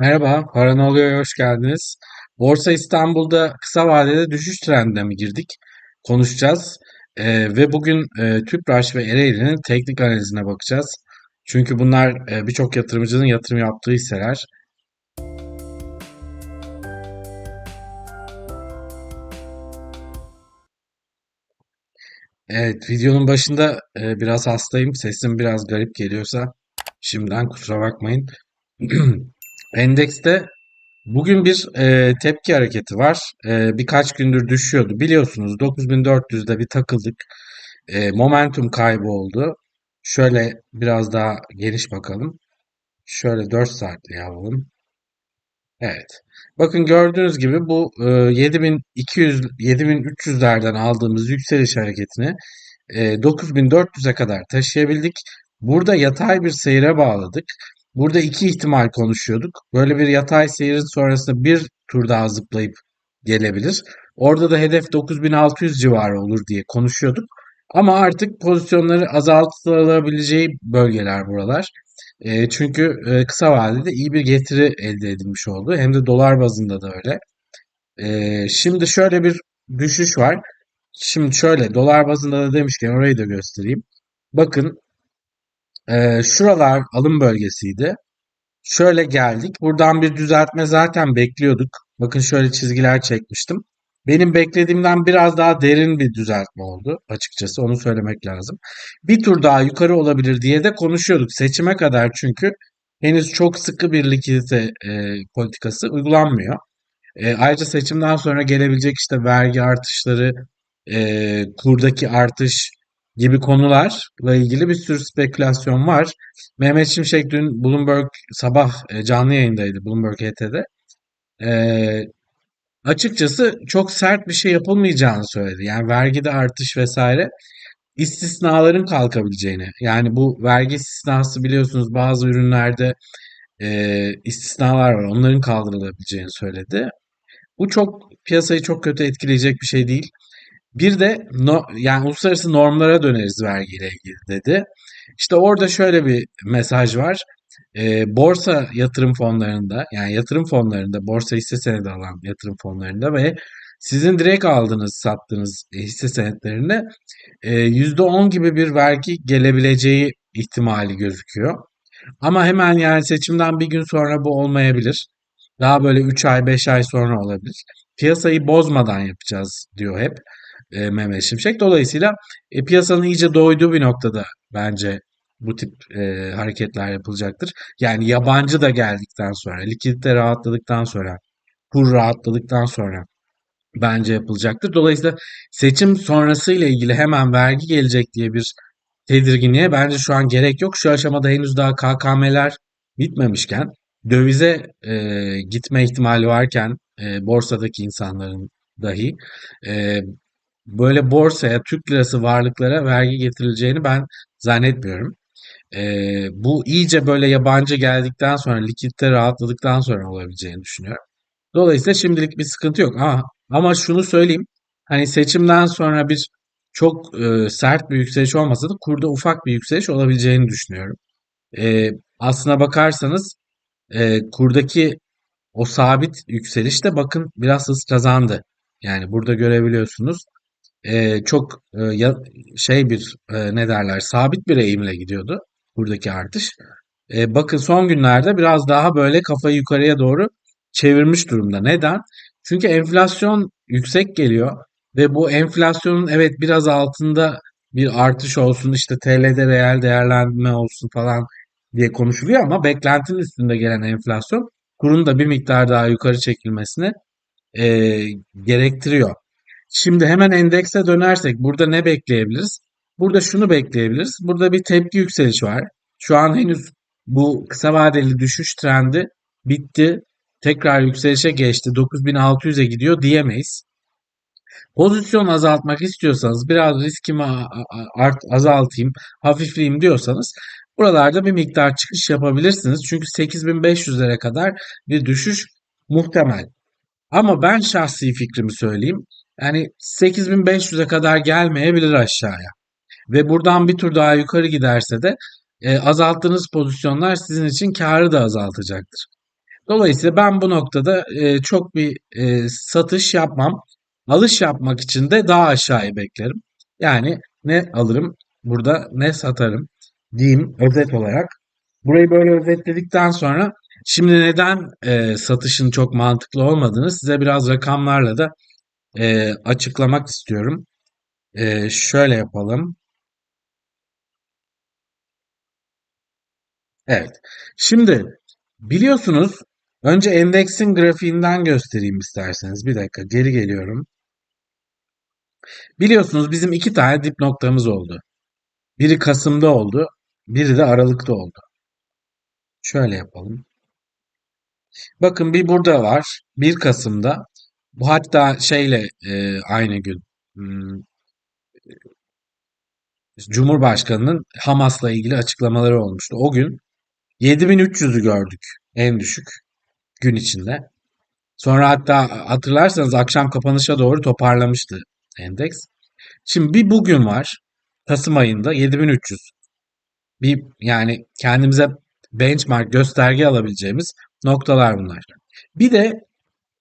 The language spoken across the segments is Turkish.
Merhaba, Para Ne Oluyor'ya hoş geldiniz. Borsa İstanbul'da kısa vadede düşüş trendine mi girdik? Konuşacağız. Ee, ve bugün e, Tüpraş ve Ereğli'nin teknik analizine bakacağız. Çünkü bunlar e, birçok yatırımcının yatırım yaptığı hisseler. Evet, videonun başında e, biraz hastayım. Sesim biraz garip geliyorsa şimdiden kusura bakmayın. Endekste Bugün bir e, tepki hareketi var. E, birkaç gündür düşüyordu. Biliyorsunuz 9400'de bir takıldık. E, momentum kaybı oldu. Şöyle biraz daha geniş bakalım. Şöyle 4 saatli yapalım. Evet. Bakın gördüğünüz gibi bu e, 7200 7300'lerden aldığımız yükseliş hareketini e, 9400'e kadar taşıyabildik. Burada yatay bir seyre bağladık. Burada iki ihtimal konuşuyorduk. Böyle bir yatay seyrin sonrasında bir tur daha zıplayıp gelebilir. Orada da hedef 9600 civarı olur diye konuşuyorduk. Ama artık pozisyonları azaltılabileceği bölgeler buralar. E, çünkü e, kısa vadede iyi bir getiri elde edilmiş oldu. Hem de dolar bazında da öyle. E, şimdi şöyle bir düşüş var. Şimdi şöyle dolar bazında da demişken orayı da göstereyim. Bakın e, şuralar alım bölgesiydi. Şöyle geldik. Buradan bir düzeltme zaten bekliyorduk. Bakın şöyle çizgiler çekmiştim. Benim beklediğimden biraz daha derin bir düzeltme oldu açıkçası onu söylemek lazım. Bir tur daha yukarı olabilir diye de konuşuyorduk seçime kadar çünkü henüz çok sıkı bir likidite e, politikası uygulanmıyor. E, ayrıca seçimden sonra gelebilecek işte vergi artışları, e, kurdaki artış gibi konularla ilgili bir sürü spekülasyon var. Mehmet Şimşek dün Bloomberg sabah e, canlı yayındaydı Bloomberg HT'de. E, açıkçası çok sert bir şey yapılmayacağını söyledi. Yani vergide artış vesaire istisnaların kalkabileceğini. Yani bu vergi istisnası biliyorsunuz bazı ürünlerde e, istisnalar var. Onların kaldırılabileceğini söyledi. Bu çok piyasayı çok kötü etkileyecek bir şey değil. Bir de no, yani uluslararası normlara döneriz vergiyle ilgili dedi. İşte orada şöyle bir mesaj var. E, borsa yatırım fonlarında yani yatırım fonlarında borsa hisse senedi alan yatırım fonlarında ve sizin direkt aldığınız sattığınız hisse senetlerine e, %10 gibi bir vergi gelebileceği ihtimali gözüküyor. Ama hemen yani seçimden bir gün sonra bu olmayabilir. Daha böyle 3 ay 5 ay sonra olabilir. Piyasayı bozmadan yapacağız diyor hep e, Mehmet Şimşek. Dolayısıyla e, piyasanın iyice doyduğu bir noktada bence bu tip e, hareketler yapılacaktır. Yani yabancı da geldikten sonra, likidite rahatladıktan sonra, kur rahatladıktan sonra bence yapılacaktır. Dolayısıyla seçim sonrasıyla ilgili hemen vergi gelecek diye bir tedirginliğe bence şu an gerek yok. Şu aşamada henüz daha KKM'ler bitmemişken, dövize e, gitme ihtimali varken e, borsadaki insanların dahi e, böyle borsaya Türk lirası varlıklara vergi getirileceğini ben zannetmiyorum. Ee, bu iyice böyle yabancı geldikten sonra, likitte rahatladıktan sonra olabileceğini düşünüyorum. Dolayısıyla şimdilik bir sıkıntı yok. Ama, ama şunu söyleyeyim. Hani seçimden sonra bir çok e, sert bir yükseliş olmasa da kurda ufak bir yükseliş olabileceğini düşünüyorum. E, aslına bakarsanız e, kurdaki o sabit yükseliş de bakın biraz hız kazandı. Yani burada görebiliyorsunuz e, çok e, ya, şey bir e, ne derler sabit bir eğimle gidiyordu buradaki artış. E, bakın son günlerde biraz daha böyle kafayı yukarıya doğru çevirmiş durumda. Neden? Çünkü enflasyon yüksek geliyor ve bu enflasyonun evet biraz altında bir artış olsun işte TL'de reel değerlenme olsun falan diye konuşuluyor ama beklentinin üstünde gelen enflasyon kurun da bir miktar daha yukarı çekilmesini e, gerektiriyor. Şimdi hemen endekse dönersek burada ne bekleyebiliriz? Burada şunu bekleyebiliriz. Burada bir tepki yükselişi var. Şu an henüz bu kısa vadeli düşüş trendi bitti. Tekrar yükselişe geçti. 9600'e gidiyor diyemeyiz. Pozisyon azaltmak istiyorsanız biraz riskimi art, azaltayım, hafifleyeyim diyorsanız buralarda bir miktar çıkış yapabilirsiniz. Çünkü 8500'lere kadar bir düşüş muhtemel. Ama ben şahsi fikrimi söyleyeyim. Yani 8500'e kadar gelmeyebilir aşağıya. Ve buradan bir tur daha yukarı giderse de e, azalttığınız pozisyonlar sizin için karı da azaltacaktır. Dolayısıyla ben bu noktada e, çok bir e, satış yapmam. Alış yapmak için de daha aşağıyı beklerim. Yani ne alırım burada ne satarım diyeyim özet olarak. Burayı böyle özetledikten sonra şimdi neden e, satışın çok mantıklı olmadığını size biraz rakamlarla da e, açıklamak istiyorum. E, şöyle yapalım. Evet. Şimdi biliyorsunuz önce endeksin grafiğinden göstereyim isterseniz. Bir dakika geri geliyorum. Biliyorsunuz bizim iki tane dip noktamız oldu. Biri Kasım'da oldu, biri de Aralık'ta oldu. Şöyle yapalım. Bakın bir burada var. 1 Kasım'da. Bu hatta şeyle e, aynı gün. Hmm, Cumhurbaşkanının Hamas'la ilgili açıklamaları olmuştu. O gün 7300'ü gördük en düşük gün içinde. Sonra hatta hatırlarsanız akşam kapanışa doğru toparlamıştı endeks. Şimdi bir bugün var. Kasım ayında 7300. Bir yani kendimize benchmark gösterge alabileceğimiz noktalar bunlar. Bir de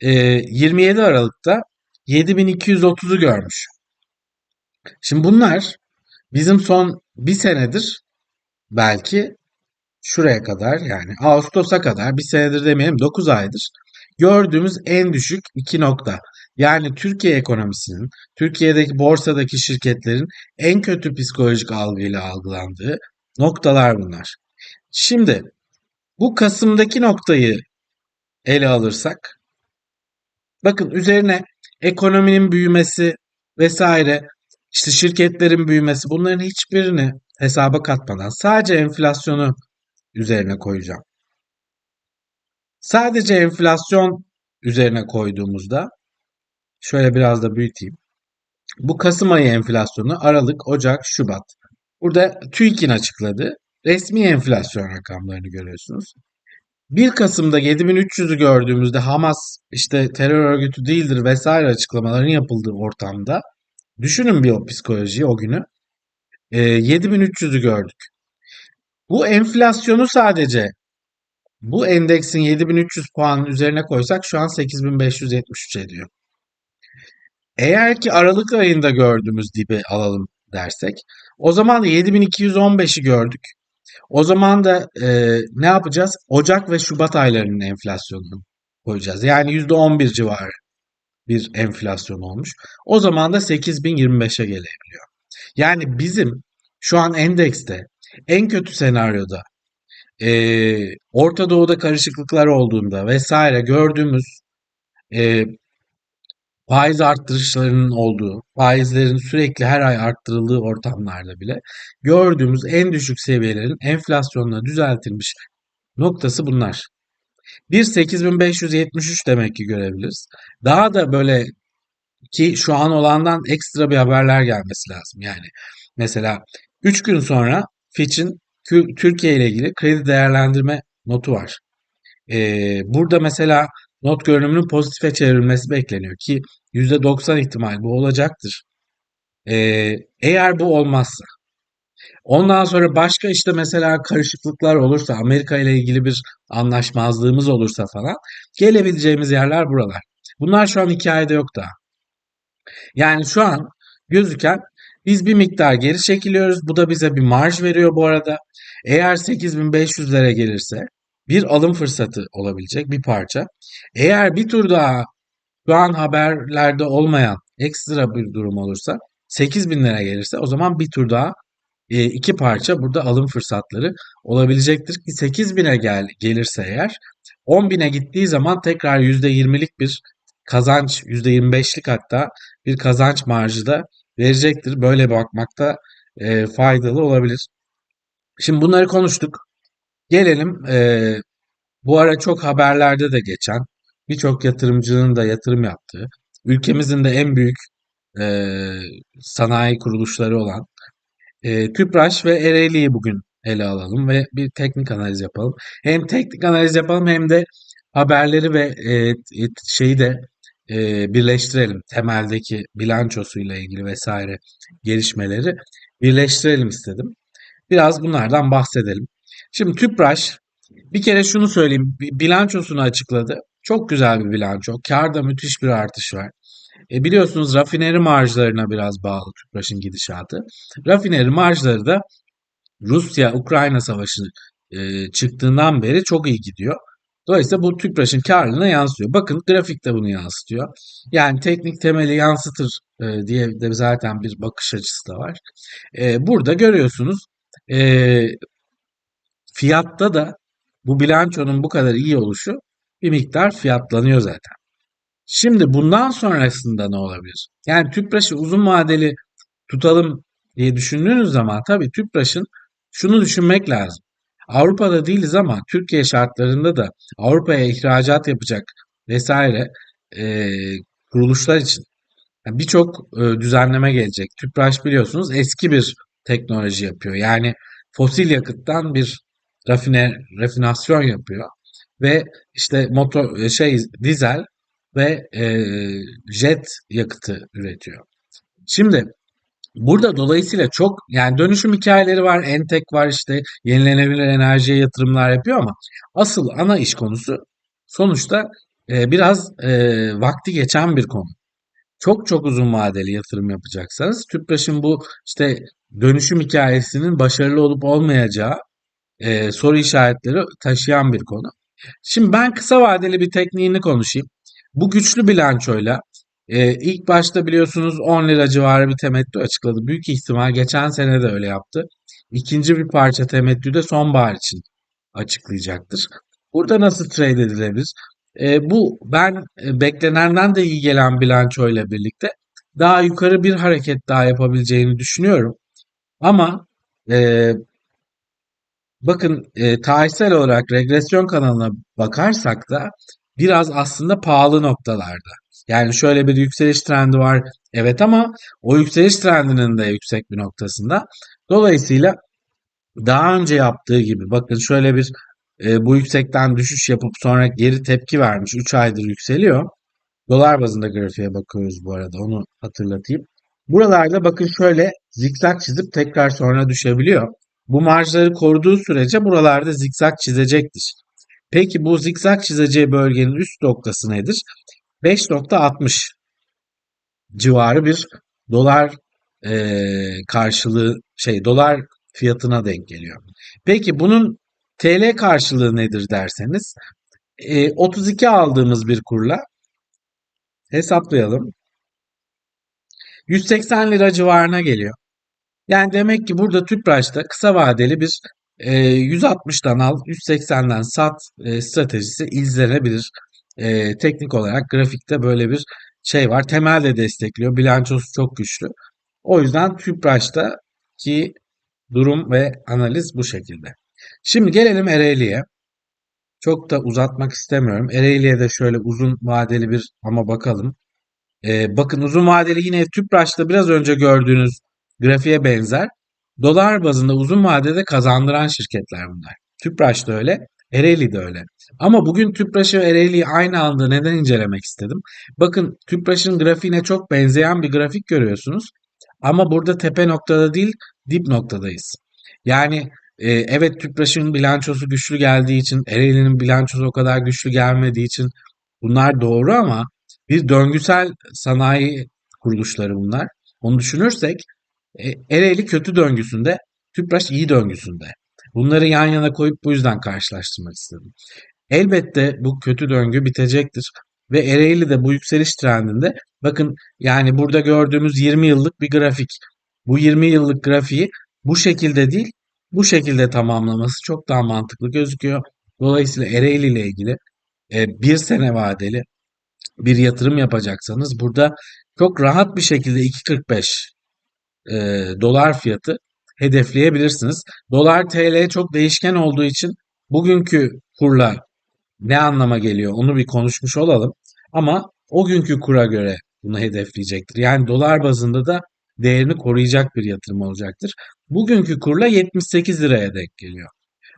e, 27 Aralık'ta 7230'u görmüş. Şimdi bunlar bizim son bir senedir belki şuraya kadar yani Ağustos'a kadar bir senedir demeyelim 9 aydır gördüğümüz en düşük iki nokta. Yani Türkiye ekonomisinin, Türkiye'deki borsadaki şirketlerin en kötü psikolojik algıyla algılandığı noktalar bunlar. Şimdi bu Kasım'daki noktayı ele alırsak bakın üzerine ekonominin büyümesi vesaire işte şirketlerin büyümesi bunların hiçbirini hesaba katmadan sadece enflasyonu üzerine koyacağım. Sadece enflasyon üzerine koyduğumuzda şöyle biraz da büyüteyim. Bu Kasım ayı enflasyonu Aralık, Ocak, Şubat. Burada TÜİK'in açıkladığı resmi enflasyon rakamlarını görüyorsunuz. 1 Kasım'da 7300'ü gördüğümüzde Hamas işte terör örgütü değildir vesaire açıklamaların yapıldığı ortamda düşünün bir o psikolojiyi o günü. E, 7300'ü gördük. Bu enflasyonu sadece bu endeksin 7300 puanın üzerine koysak şu an 8573 ediyor. Eğer ki Aralık ayında gördüğümüz dibi alalım dersek o zaman da 7215'i gördük. O zaman da e, ne yapacağız? Ocak ve Şubat aylarının enflasyonunu koyacağız. Yani %11 civarı bir enflasyon olmuş. O zaman da 8025'e gelebiliyor. Yani bizim şu an endekste en kötü senaryoda e, Orta Doğu'da karışıklıklar olduğunda vesaire gördüğümüz e, faiz arttırışlarının olduğu, faizlerin sürekli her ay arttırıldığı ortamlarda bile gördüğümüz en düşük seviyelerin enflasyonla düzeltilmiş noktası bunlar. 1.8573 demek ki görebiliriz. Daha da böyle ki şu an olandan ekstra bir haberler gelmesi lazım. Yani mesela 3 gün sonra Fitch'in Türkiye ile ilgili kredi değerlendirme notu var. Ee, burada mesela not görünümünün pozitife çevrilmesi bekleniyor ki %90 ihtimal bu olacaktır. Ee, eğer bu olmazsa ondan sonra başka işte mesela karışıklıklar olursa Amerika ile ilgili bir anlaşmazlığımız olursa falan gelebileceğimiz yerler buralar. Bunlar şu an hikayede yok daha. Yani şu an gözüken biz bir miktar geri çekiliyoruz. Bu da bize bir marj veriyor bu arada. Eğer 8500'lere gelirse bir alım fırsatı olabilecek bir parça. Eğer bir tur daha şu an haberlerde olmayan ekstra bir durum olursa 8000'lere gelirse o zaman bir tur daha e, iki parça burada alım fırsatları olabilecektir ki 8000'e gel, gelirse eğer 10.000'e gittiği zaman tekrar %20'lik bir kazanç %25'lik hatta bir kazanç marjı da verecektir. Böyle bakmakta e, faydalı olabilir. Şimdi bunları konuştuk. Gelelim e, bu ara çok haberlerde de geçen birçok yatırımcının da yatırım yaptığı ülkemizin de en büyük e, sanayi kuruluşları olan e, Tüpraş ve Ereğli'yi bugün ele alalım ve bir teknik analiz yapalım. Hem teknik analiz yapalım hem de haberleri ve e, şeyi de e, birleştirelim. Temeldeki bilançosuyla ilgili vesaire gelişmeleri birleştirelim istedim. Biraz bunlardan bahsedelim. Şimdi Tüpraş Bir kere şunu söyleyeyim. bi- Bilançosunu açıkladı. Çok güzel bir bilanço. Kârda müthiş bir artış var. E biliyorsunuz rafineri marjlarına biraz bağlı Tüpraş'ın gidişatı. Rafineri marjları da Rusya-Ukrayna savaşı e, çıktığından beri çok iyi gidiyor. Dolayısıyla bu Tüpraş'ın karlılığına yansıyor. Bakın grafik de bunu yansıtıyor. Yani teknik temeli yansıtır e, diye de zaten bir bakış açısı da var. E, burada görüyorsunuz e, fiyatta da bu bilançonun bu kadar iyi oluşu bir miktar fiyatlanıyor zaten. Şimdi bundan sonrasında ne olabilir? Yani Tüpraş'ı uzun vadeli tutalım diye düşündüğünüz zaman tabii Tüpraş'ın şunu düşünmek lazım. Avrupa'da değiliz ama Türkiye şartlarında da Avrupa'ya ihracat yapacak vesaire e, kuruluşlar için yani birçok e, düzenleme gelecek. Tüpraş biliyorsunuz eski bir teknoloji yapıyor. Yani fosil yakıttan bir rafine, rafinasyon yapıyor ve işte motor e, şey dizel ve e, jet yakıtı üretiyor. Şimdi Burada dolayısıyla çok yani dönüşüm hikayeleri var, Entek var işte yenilenebilir enerjiye yatırımlar yapıyor ama asıl ana iş konusu sonuçta e, biraz e, vakti geçen bir konu. Çok çok uzun vadeli yatırım yapacaksanız Tüpraş'ın bu işte dönüşüm hikayesinin başarılı olup olmayacağı e, soru işaretleri taşıyan bir konu. Şimdi ben kısa vadeli bir tekniğini konuşayım. Bu güçlü bilançoyla e, ilk başta biliyorsunuz 10 lira civarı bir temettü açıkladı. Büyük ihtimal geçen sene de öyle yaptı. İkinci bir parça temettü de sonbahar için açıklayacaktır. Burada nasıl trade edilebilir? E, bu ben e, beklenenden de iyi gelen bilançoyla birlikte daha yukarı bir hareket daha yapabileceğini düşünüyorum. Ama e, Bakın e, tarihsel olarak regresyon kanalına bakarsak da biraz aslında pahalı noktalarda. Yani şöyle bir yükseliş trendi var. Evet ama o yükseliş trendinin de yüksek bir noktasında. Dolayısıyla daha önce yaptığı gibi bakın şöyle bir e, bu yüksekten düşüş yapıp sonra geri tepki vermiş. 3 aydır yükseliyor. Dolar bazında grafiğe bakıyoruz bu arada onu hatırlatayım. Buralarda bakın şöyle zikzak çizip tekrar sonra düşebiliyor. Bu marjları koruduğu sürece buralarda zikzak çizecektir. Peki bu zikzak çizeceği bölgenin üst noktası nedir? 5.60 civarı bir dolar eee, karşılığı şey dolar fiyatına denk geliyor. Peki bunun TL karşılığı nedir derseniz eee, 32 aldığımız bir kurla hesaplayalım. 180 lira civarına geliyor. Yani demek ki burada Tüpraş'ta kısa vadeli bir e, 160'dan al, 180'den sat e, stratejisi izlenebilir. E, teknik olarak grafikte böyle bir şey var. Temel de destekliyor. Bilançosu çok güçlü. O yüzden Tüpraş'taki durum ve analiz bu şekilde. Şimdi gelelim Ereğli'ye. Çok da uzatmak istemiyorum. Ereğli'ye de şöyle uzun vadeli bir ama bakalım. Ee, bakın uzun vadeli yine Tüpraş'ta biraz önce gördüğünüz grafiğe benzer. Dolar bazında uzun vadede kazandıran şirketler bunlar. Tüpraş da öyle, Ereğli de öyle. Ama bugün Tüpraş'ı ve Ereğli'yi aynı anda neden incelemek istedim? Bakın Tüpraş'ın grafiğine çok benzeyen bir grafik görüyorsunuz. Ama burada tepe noktada değil, dip noktadayız. Yani e, evet Tüpraş'ın bilançosu güçlü geldiği için, Ereğli'nin bilançosu o kadar güçlü gelmediği için bunlar doğru ama bir döngüsel sanayi kuruluşları bunlar. Onu düşünürsek Ereğli kötü döngüsünde, Tüpraş iyi döngüsünde. Bunları yan yana koyup bu yüzden karşılaştırmak istedim. Elbette bu kötü döngü bitecektir. Ve Ereğli de bu yükseliş trendinde bakın yani burada gördüğümüz 20 yıllık bir grafik. Bu 20 yıllık grafiği bu şekilde değil bu şekilde tamamlaması çok daha mantıklı gözüküyor. Dolayısıyla Ereğli ile ilgili e, bir sene vadeli bir yatırım yapacaksanız burada çok rahat bir şekilde 2.45 e, dolar fiyatı hedefleyebilirsiniz. Dolar TL çok değişken olduğu için bugünkü kurla ne anlama geliyor onu bir konuşmuş olalım. Ama o günkü kura göre bunu hedefleyecektir. Yani dolar bazında da değerini koruyacak bir yatırım olacaktır. Bugünkü kurla 78 liraya denk geliyor.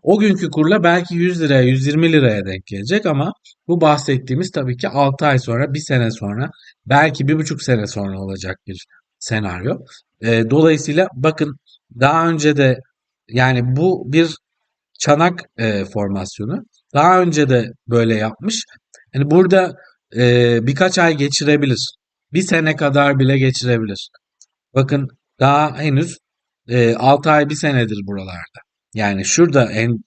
O günkü kurla belki 100 liraya 120 liraya denk gelecek ama bu bahsettiğimiz tabii ki 6 ay sonra, 1 sene sonra, belki 1,5 sene sonra olacak bir senaryo. E, dolayısıyla bakın daha önce de yani bu bir çanak e, formasyonu. Daha önce de böyle yapmış. Yani burada e, birkaç ay geçirebilir. Bir sene kadar bile geçirebilir. Bakın daha henüz e, 6 ay bir senedir buralarda. Yani şurada en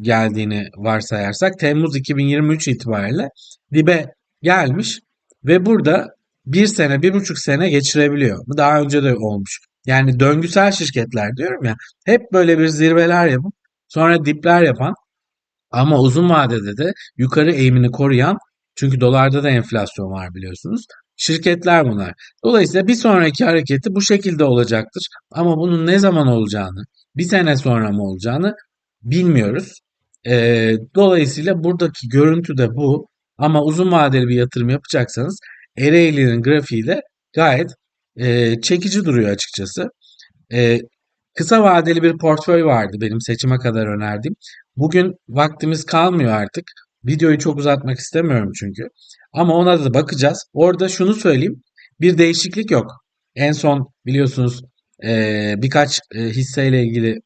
geldiğini varsayarsak Temmuz 2023 itibariyle dibe gelmiş ve burada bir sene, bir buçuk sene geçirebiliyor. Bu daha önce de olmuş. Yani döngüsel şirketler diyorum ya hep böyle bir zirveler yapıp sonra dipler yapan ama uzun vadede de yukarı eğimini koruyan çünkü dolarda da enflasyon var biliyorsunuz. Şirketler bunlar. Dolayısıyla bir sonraki hareketi bu şekilde olacaktır. Ama bunun ne zaman olacağını, bir sene sonra mı olacağını bilmiyoruz. Ee, dolayısıyla buradaki görüntü de bu. Ama uzun vadeli bir yatırım yapacaksanız Ereğli'nin grafiği de gayet e, çekici duruyor açıkçası. E, kısa vadeli bir portföy vardı benim seçime kadar önerdiğim. Bugün vaktimiz kalmıyor artık. Videoyu çok uzatmak istemiyorum çünkü. Ama ona da bakacağız. Orada şunu söyleyeyim. Bir değişiklik yok. En son biliyorsunuz e, birkaç e, hisseyle ilgili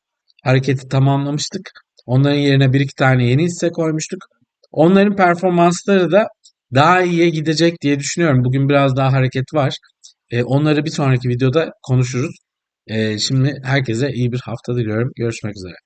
hareketi tamamlamıştık. Onların yerine bir iki tane yeni hisse koymuştuk. Onların performansları da daha iyiye gidecek diye düşünüyorum. Bugün biraz daha hareket var. E, onları bir sonraki videoda konuşuruz. E, şimdi herkese iyi bir hafta diliyorum. Görüşmek üzere.